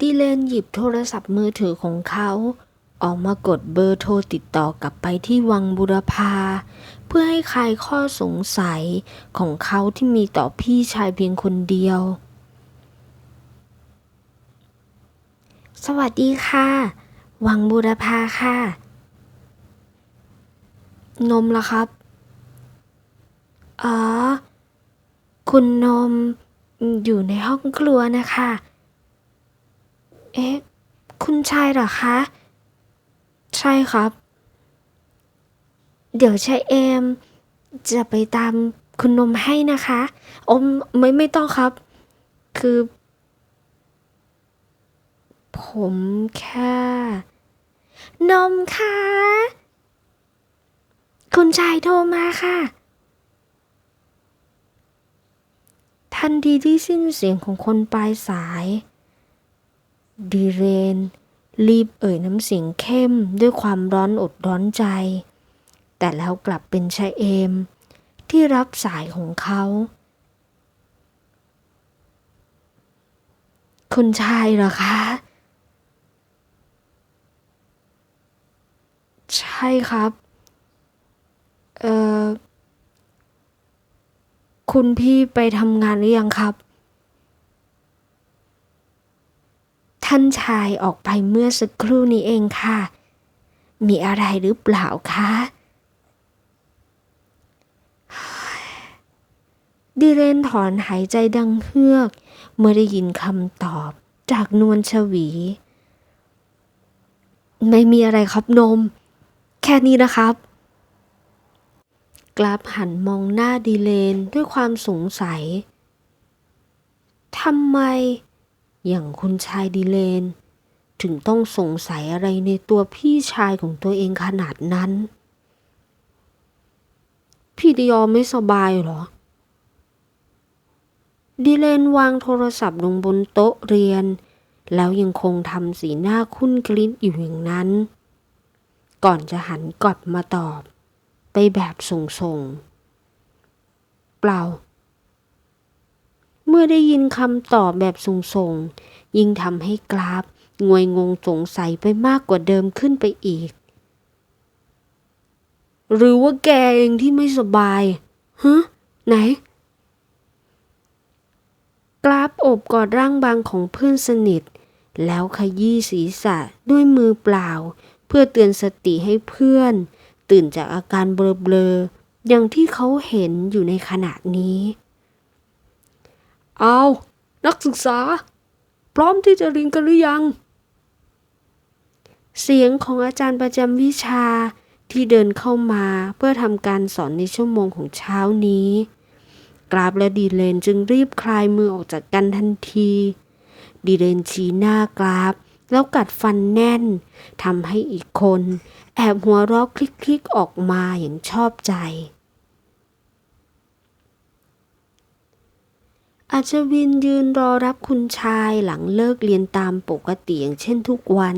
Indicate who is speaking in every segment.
Speaker 1: ดิเลนหยิบโทรศัพท์มือถือของเขา ออกมากดเบอร์โทรติดต่อกลับไปที่วังบุรพา เพื่อให้คลายข้อสงสัยของเขาที่มีต่อพี่ชายเพียงคนเดียว สวัสดีค่ะ วังบุรพาค่ะ นมละครับ อ๋อ คุณนมอยู่ในห้องครัวนะคะ เอ๊ะ คุณชายเหรอคะ ใช่ครับ เดี๋ยวชายเอม จะไปตามคุณนมให้นะคะอมไม่ไม่ต้องครับ คือ ผมแค่ นมค่ะ คุณชายโทรมาค่ะ ทันทีที่สิ้นเสียงของคนปลายสาย ดีเรน รีบเอ่ยน้ำเสียงเข้มด้วยความร้อนอดร้อนใจ แต่แล้วกลับเป็นชายเอม ที่รับสายของเขาคุณชายเหรอคะ ใช่ครับ เอ่อ คุณพี่ไปทำงานหรือยังครับ ท่านชายออกไปเมื่อสักครู่นี้เองค่ะ มีอะไรหรือเปล่าคะดิเรนถอนหายใจดังเฮือก เมื่อได้ยินคำตอบจากนวลชวี ไม่มีอะไรครับนม แค่นี้นะครับกลับหันมองหน้าดีเลนด้วยความสงสัยทำไม อย่างคุณชายดีเลน ถึงต้องสงสัยอะไรในตัวพี่ชายของตัวเองขนาดนั้น พี่ดิยอไม่สบายเหรอดีเลนวางโทรศัพท์ลงบนโต๊ะเรียน แล้วยังคงทำสีหน้าคุ้นกลิ้นอยู่อย่างนั้น ก่อนจะหันกลับมาตอบ ไปแบบส่งๆเปล่า เมื่อได้ยินคำตอบแบบส่งๆ ยิ่งทำให้กราฟงวยงงสงสัยไปมากกว่าเดิมขึ้นไปอีก หรือว่าแกเองที่ไม่สบายฮะไหน กราฟโอบกอดร่างบางของเพื่อนสนิท แล้วขยี้ศีรษะด้วยมือเปล่า เพื่อเตือนสติให้เพื่อน ตื่นจากอาการเบลอๆอย่างที่เขาเห็นอยู่ในขณะนี้ เอานักศึกษา พร้อมที่จะเรียนกันหรือยัง เสียงของอาจารย์ประจำวิชาที่เดินเข้ามาเพื่อทำการสอนในชั่วโมงของเช้านี้ กราบและดีเลนจึงรีบคลายมือออกจากกันทันที ดีเลนชี้หน้ากราฟแล้วกัดฟันแน่นทำให้อีกคน แอบหัวเราะคลิกๆออกมาอย่างชอบใจ อาจวินยืนรอรับคุณชายหลังเลิกเรียนตามปกติอย่างเช่นทุกวัน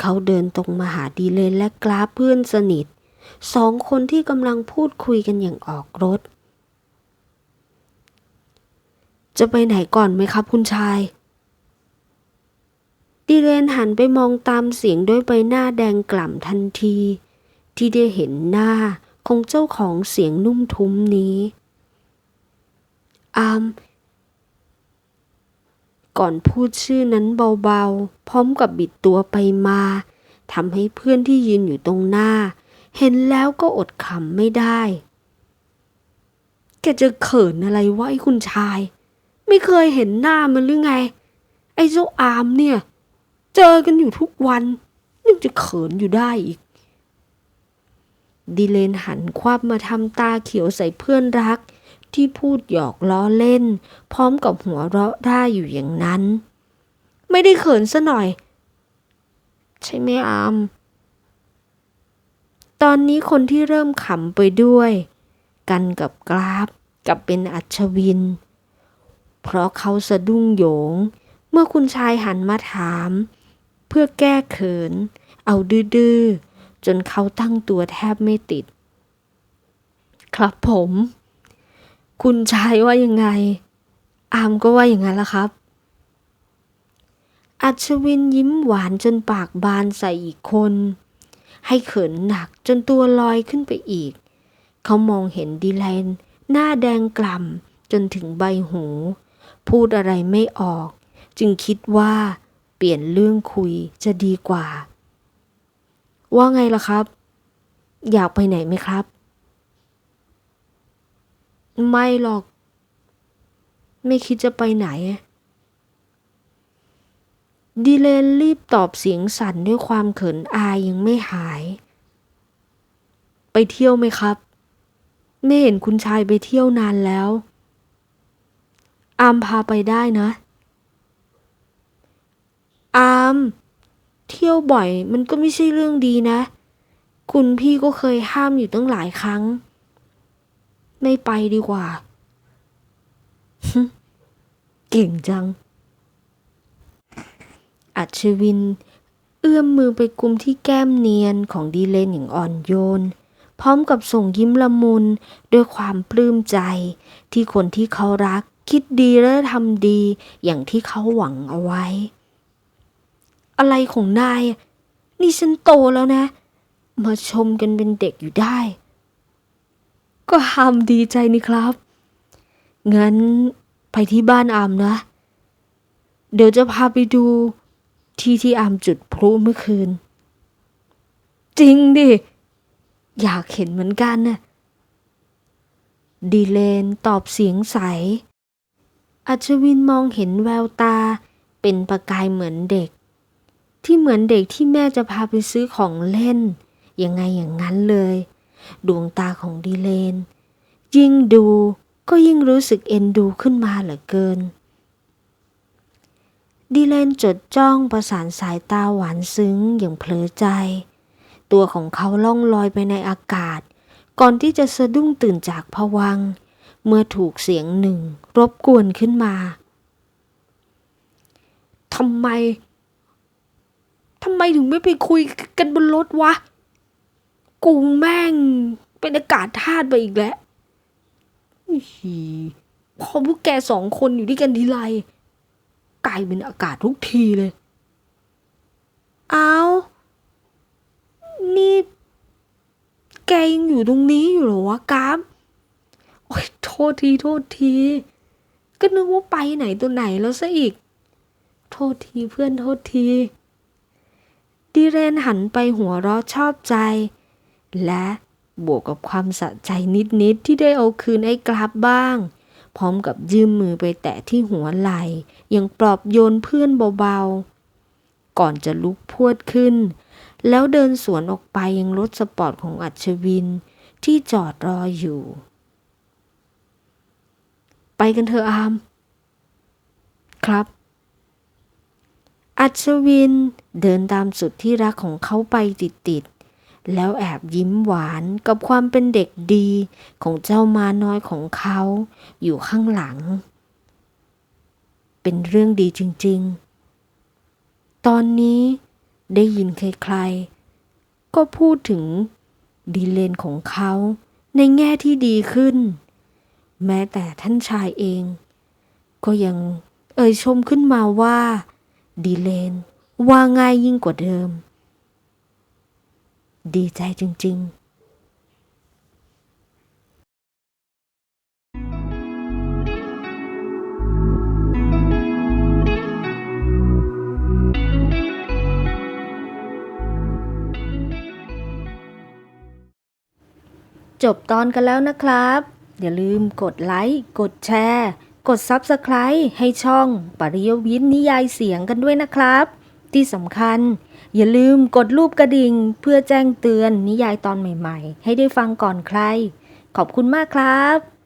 Speaker 1: เขาเดินตรงมาหาดีเลนและกราเพื่อนสนิท สองคนที่กำลังพูดคุยกันอย่างออกรถ จะไปไหนก่อนไหมครับคุณชาย ดีเลนหันไปมองตามเสียงด้วยใบหน้าแดงกล่ำทันที ที่ได้เห็นหน้าของเจ้าของเสียงนุ่มทุ้มนี้ อามก่อนพูดชื่อนั้นเบาๆ พร้อมกับบิดตัวไปมาทำให้เพื่อนที่ยืนอยู่ตรงหน้า เห็นแล้วก็อดขำไม่ได้ แกจะเขินอะไรวะไอ้คุณชาย ไม่เคยเห็นหน้ามันหรือไง ไอ้เจ้าอามเนี่ย เจอกันอยู่ทุกวันยังจะเขินอยู่ได้อีก ดิเลนหันควับมาทำตาเขียวใส่เพื่อนรัก ที่พูดหยอกล้อเล่น พร้อมกับหัวเราะได้อยู่อย่างนั้น ไม่ได้เขินซะหน่อย ใช่ไหมอาม ตอนนี้คนที่เริ่มขำไปด้วย กันกับกราฟกับเป็นอัชวิน เพราะเขาสะดุ้งโยง เมื่อคุณชายหันมาถาม เพื่อแก้เขิน เอาดื้อจนเขาตั้งตัวแทบไม่ติด ครับผม คุณชายว่ายังไง อามก็ว่าอย่างนั้นละครับ อัชวินยิ้มหวานจนปากบานใส่อีกคน ให้เขินหนักจนตัวลอยขึ้นไปอีก เขามองเห็นดีแลน หน้าแดงกล่ำจนถึงใบหู พูดอะไรไม่ออก จึงคิดว่าเปลี่ยนเรื่องคุยจะดีกว่า ว่าไงล่ะครับ อยากไปไหนไหมครับ ไม่หรอก ไม่คิดจะไปไหนดีเลนรีบตอบเสียงสั่นด้วยความเขินอายยังไม่หาย ไปเที่ยวไหมครับ ไม่เห็นคุณชายไปเที่ยวนานแล้ว อามพาไปได้นะ อาม เที่ยวบ่อยมันก็ไม่ใช่เรื่องดีนะ คุณพี่ก็เคยห้ามอยู่ตั้งหลายครั้ง ไม่ไปดีกว่า เก่งจัง อัชวิน เอื้อมมือไปกุมที่แก้มเนียนของดีเลนอย่างอ่อนโยน พร้อมกับส่งยิ้มละมุนด้วยความปลื้มใจ ที่คนที่เขารัก คิดดีและทำดี อย่างที่เขาหวังเอาไว้ อะไรของนาย นี่ฉันโตแล้วนะ มาชมกันเป็นเด็กอยู่ได้ ก็หามดีใจนี่ครับ งั้นไปที่บ้านอามนะ เดี๋ยวจะพาไปดูที่ที่อามจุดพลุเมื่อคืน จริงดิ อยากเห็นเหมือนกันน่ะดีเลนตอบเสียงใส อัชวินมองเห็นแววตาเป็นประกายเหมือนเด็ก ที่เหมือนเด็กที่แม่จะพาไปซื้อของเล่น ยังไงอย่างนั้นเลย ดวงตาของดีเลน ยิ่งดูก็ยิ่งรู้สึกเอ็นดูขึ้นมาเหลือเกิน ดีเลนจดจ้องประสานสายตาหวานซึ้งอย่างเผลอใจ ตัวของเขาล่องลอยไปในอากาศ ก่อนที่จะสะดุ้งตื่นจากผวัง เมื่อถูกเสียงหนึ่งรบกวนขึ้นมาทำไมทำไมถึงไม่ไปคุยกันบนรถวะ กูแม่ง เป็นอากาศธาตุไปอีกแล้วพอพวกแกสองคนอยู่ด้วยกันทีไรกลายเป็นอากาศทุกทีเลย เอานี่ แกยังอยู่ตรงนี้อยู่เหรอวะกราฟโอ้ยโทษทีโทษที ก็นึกว่าไปไหนตัวไหนแล้วซะอีก โทษทีเพื่อนโทษทีดีเรนหันไปหัวเราะชอบใจ และบวกกับความสะใจนิดๆที่ได้เอาคืนไอ้กราบบ้าง พร้อมกับยืมมือไปแตะที่หัวไหล่ยังปลอบโยนเพื่อนเบาๆ ก่อนจะลุกพวดขึ้น แล้วเดินสวนออกไปยังรถสปอร์ตของอัชวินที่จอดรออยู่ ไปกันเถอะอาม ครับ อัศวินเดินตามสุดที่รักของเขาไปติดๆ แล้วแอบยิ้มหวานกับความเป็นเด็กดีของเจ้ามาน้อยของเขาอยู่ข้างหลัง เป็นเรื่องดีจริงๆ ตอนนี้ได้ยินใครๆ ก็พูดถึงดีเลนของเขาในแง่ที่ดีขึ้น แม้แต่ท่านชายเอง ก็ยังเอ่ยชมขึ้นมาว่า ดีเลนว่าง่ายยิ่งกว่าเดิม ดีใจจริง ๆจบตอนกันแล้วนะครับ อย่าลืมกดไลค์ กดแชร์ กด Subscribe ให้ช่อง ปริยวิทย์นิยายเสียงกันด้วยนะครับ
Speaker 2: ที่สำคัญ อย่าลืมกดรูปกระดิ่ง เพื่อแจ้งเตือนนิยายตอนใหม่ๆ ให้ได้ฟังก่อนใคร ขอบคุณมากครับ